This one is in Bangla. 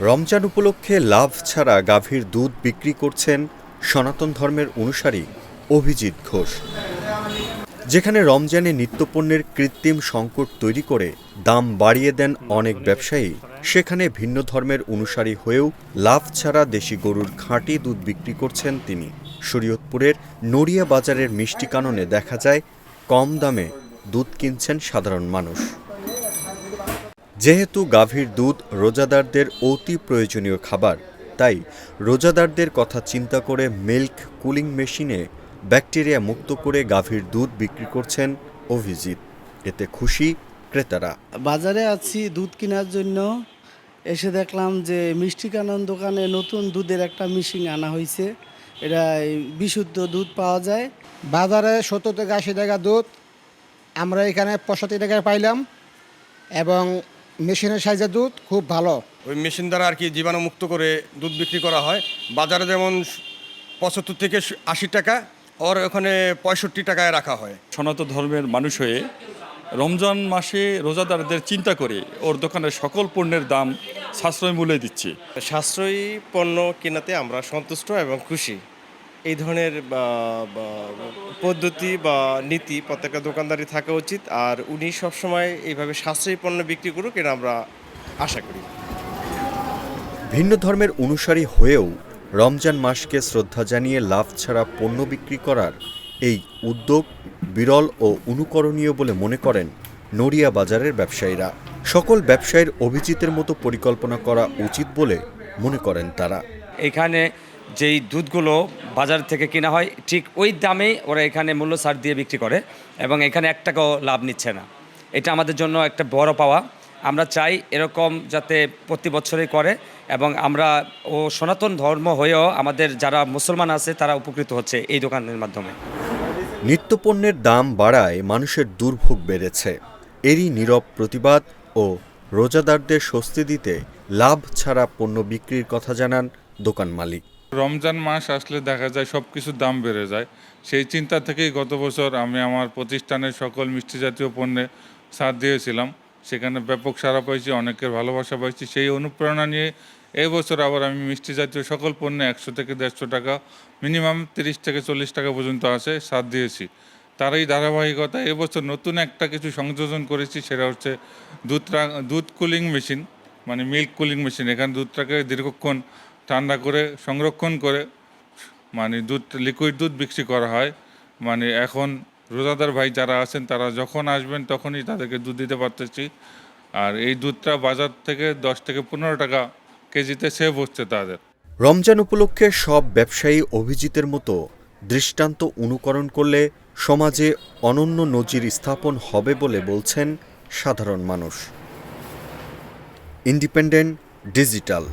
রমজান উপলক্ষে লাভ ছাড়া গাভীর দুধ বিক্রি করছেন সনাতন ধর্মের অনুসারী অভিজিৎ ঘোষ। যেখানে রমজানে নিত্যপণ্যের কৃত্রিম সংকট তৈরি করে দাম বাড়িয়ে দেন অনেক ব্যবসায়ী, সেখানে ভিন্ন ধর্মের অনুসারী হয়েও লাভ ছাড়া দেশি গরুর খাঁটি দুধ বিক্রি করছেন তিনি। শরীয়তপুরের নড়িয়া বাজারের মিষ্টি কাননে দেখা যায়, কম দামে দুধ কিনছেন সাধারণ মানুষ। যেহেতু গাভীর দুধ রোজাদারদের অতি প্রয়োজনীয় খাবার তাই রোজাদারদের কথা চিন্তা করে মিল্ক কুলিং মেশিনে ব্যাকটেরিয়া মুক্ত করে গাভীর দুধ বিক্রি করছেন অভিজিৎ। এতে খুশি ক্রেতারা। বাজারে আছি দুধ কেনার জন্য। এসে দেখলাম যে মিষ্টি কানন দোকানে নতুন দুধের একটা মেশিন আনা হয়েছে এটা বিশুদ্ধ দুধ পাওয়া যায়। বাজারে সত্তর থেকে আশি টাকা দুধ। আমরা এখানে পঁয়ষট্টি টাকায় পাইলাম এবং মেশিনের সাইজের দুধ খুব ভালো। ওই মেশিন দ্বারা আর কি জীবাণুমুক্ত করে দুধ বিক্রি করা হয়। বাজারে যেমন পঁচাত্তর থেকে আশি টাকা ওর ওখানে পঁয়ষট্টি টাকায় রাখা হয়। সনাতন ধর্মের মানুষ হয়ে রমজান মাসে রোজাদারদের চিন্তা করে ওর দোকানের সকল পণ্যের দাম সাশ্রয় মূল্যে দিচ্ছে। সাশ্রয়ী পণ্য কেনাতে আমরা সন্তুষ্ট এবং খুশি। এই ধরনের পদ্ধতি বা নীতি প্রত্যেকটা দোকানদারই থাকা উচিত। আর উনি সবসময় এইভাবে সাশ্রয়ী পণ্য বিক্রি করুক এটা আমরা আশা করি। ভিন্ন ধর্মের অনুসারী হয়েও রমজান মাসকে শ্রদ্ধা জানিয়ে লাভ ছাড়া পণ্য বিক্রি করার এই উদ্যোগ বিরল ও অনুকরণীয় বলে মনে করেন নড়িয়া বাজারের ব্যবসায়ীরা। সকল ব্যবসায়ীর অভিজিতের মতো পরিকল্পনা করা উচিত বলে মনে করেন তারা। এখানে যেই দুধগুলো বাজার থেকে কেনা হয়, ঠিক ওই দামেই ওরা এখানে মূল্য ছাড় দিয়ে বিক্রি করে এবং এখানে এক টাকাও লাভ নিচ্ছে না। এটা আমাদের জন্য একটা বড় পাওয়া। আমরা চাই এরকম যাতে প্রতি বছরই করে এবং আমরা ও সনাতন ধর্ম হয়েও আমাদের যারা মুসলমান আছে, তারা উপকৃত হচ্ছে এই দোকানের মাধ্যমে। নিত্যপণ্যের দাম বাড়ায় মানুষের দুর্ভোগ বেড়েছে। এরই নীরব প্রতিবাদ ও রোজাদারদের স্বস্তি দিতে লাভ ছাড়া পণ্য বিক্রির কথা জানান দোকান মালিক। রমজান মাস আসলে দেখা যায় সব কিছুর দাম বেড়ে যায়। সেই চিন্তা থেকেই গত বছর আমি আমার প্রতিষ্ঠানের সকল মিষ্টি জাতীয় পণ্যে ছাড় দিয়েছিলাম। সেখানে ব্যাপক সাড়া পাইছি, অনেকের ভালোবাসা পাইছি। সেই অনুপ্রেরণা নিয়ে এই বছর আবার আমি মিষ্টি জাতীয় সকল পণ্যে একশো থেকে দেড়শো টাকা, মিনিমাম তিরিশ থেকে চল্লিশ টাকা পর্যন্ত আছে ছাড় দিয়েছি। তার এই ধারাবাহিকতা এবছর নতুন একটা কিছু সংযোজন করেছি, সেটা হচ্ছে দুধ দুধ কুলিং মেশিন মানে মিল্ক কুলিং মেশিন। এখানে দুধটাকে দীর্ঘক্ষণ ঠান্ডা করে সংরক্ষণ করে মানে দুধ লিকুইড দুধ বিক্রি করা হয়। মানে এখন রোজাদার ভাই যারা আছেন, তারা যখন আসবেন তখনই তাদেরকে দুধ দিতে পারতেছি। আর এই দুধটা বাজার থেকে দশ থেকে পনেরো টাকা কেজিতে সেভ হচ্ছে তাদের। রমজান উপলক্ষে সব ব্যবসায়ী অভিজিতের মতো দৃষ্টান্ত অনুকরণ করলে সমাজে অনন্য নজির স্থাপন হবে বলে বলছেন সাধারণ মানুষ। Independent digital